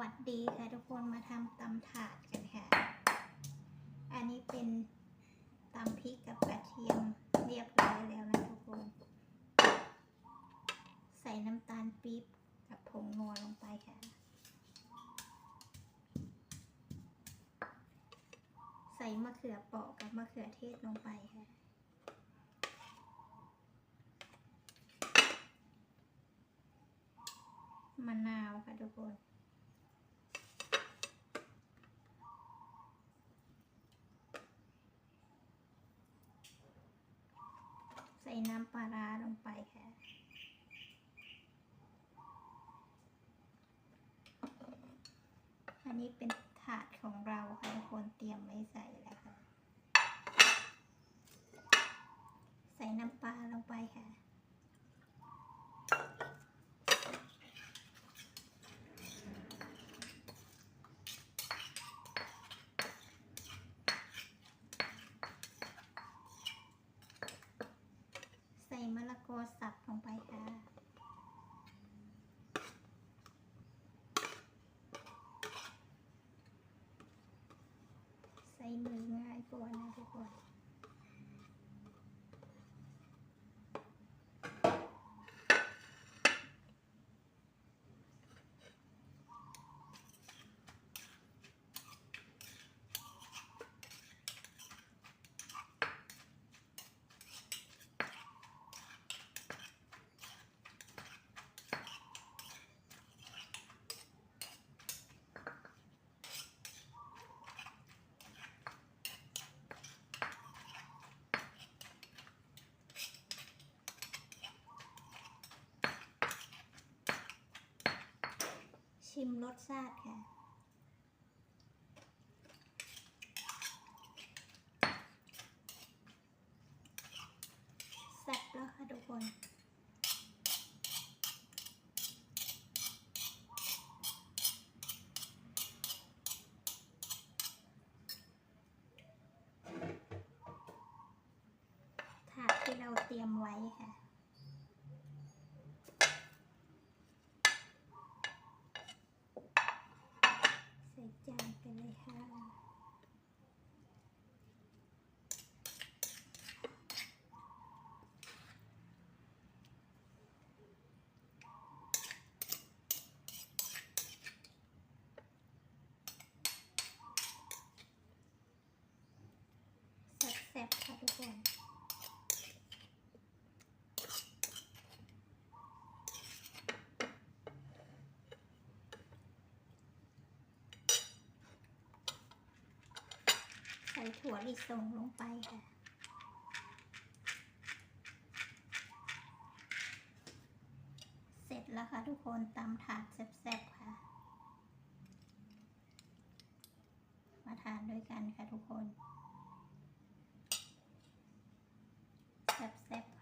วัสดีค่ะทุกคนมาทำตำถาดกันค่ะ อันนี้เป็นตำพริกกับกระเทียมเรียบร้อยแล้วนะทุกคน ใส่น้ำตาลปี๊บกับผงนัวลงไปค่ะ ใส่มะเขือเปราะกับมะเขือเทศลงไปค่ะมะนาวค่ะทุกคน ใส่น้ำปลาร้าลงไปค่ะ อันนี้เป็นถาดของเราค่ะทุกคนเตรียมไว้ใส่แล้วค่ะ ใส่น้ำปลาลงไปค่ะ ใส่มะละกอสับลงไปค่ะ ใส่ มือง่ายกว่านะทุกคน ชิมรสชาติค่ะ แซ่บแล้วค่ะทุกคนถาดที่เราเตรียมไว้ค่ะ ใส่จานกันเลยค่ะ แซ่บค่ะทุกคนใส่ถั่วลิสงลงไปค่ะเสร็จแล้วค่ะทุกคนตำถาดแซ่บๆค่ะ มาทานด้วยกันค่ะทุกคน แซ่บๆ